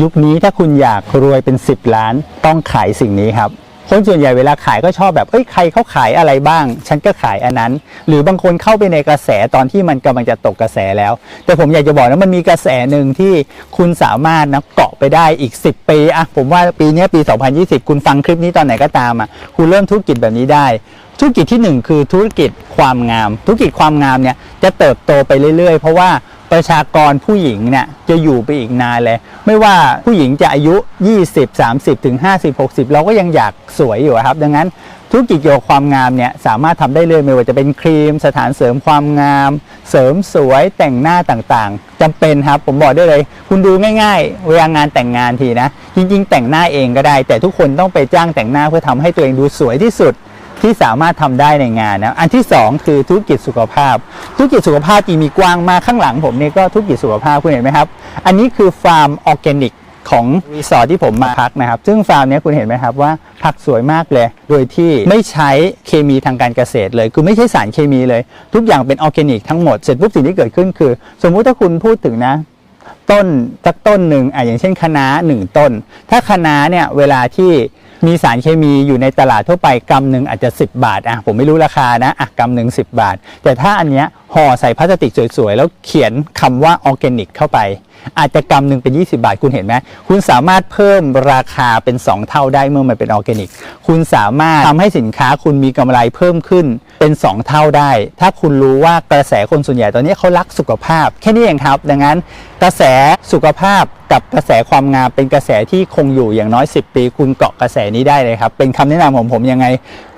ยุคนี้ถ้าคุณอยากรวยเป็น 10 ล้านต้องขายสิ่งนี้ครับคนส่วนใหญ่เวลาขายก็ชอบแบบ เอ้ย ใครเขาขายอะไรบ้าง ฉันก็ขายอันนั้น หรือบางคนเข้าไปในกระแสตอนที่มันกำลังจะตกกระแสแล้ว แต่ผมอยากจะบอกนะมันมีกระแสหนึ่งที่คุณสามารถนะเกาะไปได้อีก 10 ปีอะผมว่าปีนี้ปี 2020 คุณฟังคลิปนี้ตอนไหนก็ตามอะคุณเริ่มธุรกิจแบบนี้ได้ ธุรกิจที่หนึ่งคือธุรกิจความงาม ธุรกิจความงามเนี่ยจะเติบโตไปเรื่อยๆ เพราะว่า ประชากรผู้หญิงเนี่ยจะอยู่ไปอีกนานเลย ไม่ว่าผู้หญิงจะอายุ 20 30ถึง50 60 เราก็ยังอยากสวยอยู่ครับ ดังนั้นธุรกิจเกี่ยวกับความงามเนี่ยสามารถทำได้เลยไม่ว่าจะเป็นครีม สถานเสริมความงาม เสริมสวยแต่งหน้าต่างๆจำเป็นครับผมบอกได้เลย คุณดูง่ายๆ เวลางานแต่งงานทีนะ จริงๆ แต่งหน้าเองก็ได้ แต่ทุกคนต้องไปจ้างแต่งหน้าเพื่อทำให้ตัวเองดูสวยที่สุด ที่สามารถทำได้ในงานนะอันที่ 2 คือธุรกิจสุขภาพ ธุรกิจสุขภาพจริงมีกว้างมากข้างหลังผมเนี่ยก็ธุรกิจสุขภาพคุณเห็นไหมครับ อันนี้คือฟาร์มออร์แกนิกของรีสอร์ทที่ผมมาพักนะครับ ซึ่งฟาร์มนี้คุณเห็นไหมครับว่าผักสวยมากเลย โดยที่ไม่ใช้เคมีทางการเกษตรเลย คือไม่ใช่สารเคมีเลย ทุกอย่างเป็นออร์แกนิกทั้งหมด เสร็จปุ๊บสิ่งที่เกิดขึ้นคือ สมมุติถ้าคุณพูดถึงนะต้นสักต้นหนึ่งอะอย่างเช่นคะน้าหนึ่งต้น ถ้าคะน้าเนี่ยเวลาที่ มีสารเคมีอยู่ในตลาดทั่วไปกำหนึ่งอาจจะ 10 บาทอะผมไม่รู้ราคานะอะกำหนึ่ง10 บาท แต่ถ้าอันเนี้ยห่อใส่พลาสติกสวยๆ แล้วเขียนคำว่าออร์แกนิกเข้าไป อาจจะกำหนึ่งเป็น 20 บาท คุณเห็นไหมคุณสามารถเพิ่มราคาเป็น 2 เท่าได้เมื่อมันเป็นออร์แกนิก คุณสามารถทำให้สินค้าคุณมีกำไรเพิ่มขึ้นเป็น 2 เท่าได้ ถ้าคุณรู้ว่ากระแสคนส่วนใหญ่ตอนนี้เขารักสุขภาพ แค่นี้เองครับ ดังนั้นกระแสสุขภาพกับกระแสความงามเป็นกระแสที่คงอยู่อย่างน้อย 10 ปี คุณเกาะกระแสนี้ได้เลยครับ เป็นคำแนะนำของผมยังไง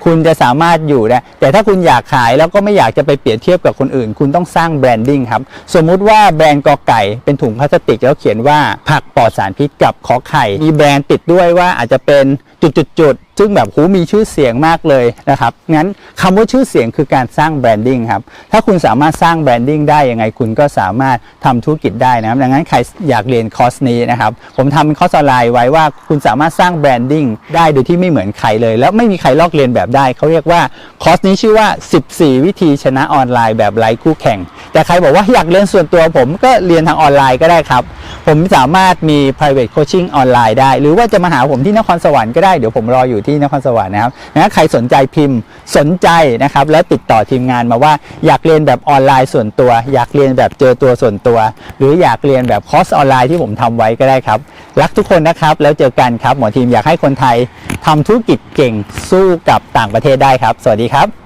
คุณจะสามารถอยู่ได้แต่ถ้าคุณอยากขายแล้วก็ไม่อยากจะไปเปรียบเทียบกับคนอื่น คุณต้องสร้างแบรนดิ้งครับ สมมุติว่าแบรนด์กอไก่เป็นถุงพลาสติกแล้วเขียนว่าผักปลอดสารพิษกับขอไข่ มีแบรนด์ติดด้วยว่าอาจจะเป็น จุดๆซึ่งแบบหูมีชื่อเสียงมากเลยนะครับงั้นคำว่าชื่อเสียงคือการสร้างแบรนดิ้งครับถ้าคุณสามารถสร้างแบรนดิ้งได้ยังไงคุณก็สามารถทำธุรกิจได้นะครับดังนั้นใครอยากเรียนคอร์สนี้นะครับผมทำเป็นคอร์สออนไลน์ไว้ว่าคุณสามารถสร้างแบรนดิ้งได้โดยที่ไม่เหมือนใครเลย แล้วไม่มีใครลอกเรียนแบบได้เขาเรียกว่าคอร์สนี้ชื่อว่า 14 วิธีชนะออนไลน์แบบไร้คู่แข่ง แต่ใครบอกว่าอยากเรียนส่วนตัวผมก็เรียนทางออนไลน์ก็ได้ครับ ผมสามารถมี private coaching ออนไลน์ได้ หรือว่าจะมาหาผมที่นครสวรรค์ก็ได้ เดี๋ยวผมรออยู่ที่นครสวรรค์นะครับนะใครสนใจพิมพ์สนใจนะครับ แล้วติดต่อทีมงานมาว่าอยากเรียนแบบออนไลน์ส่วนตัว อยากเรียนแบบเจอตัวส่วนตัว หรืออยากเรียนแบบคอร์สออนไลน์ที่ผมทำไว้ก็ได้ครับ รักทุกคนนะครับ แล้วเจอกันครับหมอทีมอยากให้คนไทยทำธุรกิจเก่งสู้กับต่างประเทศได้ครับ สวัสดีครับ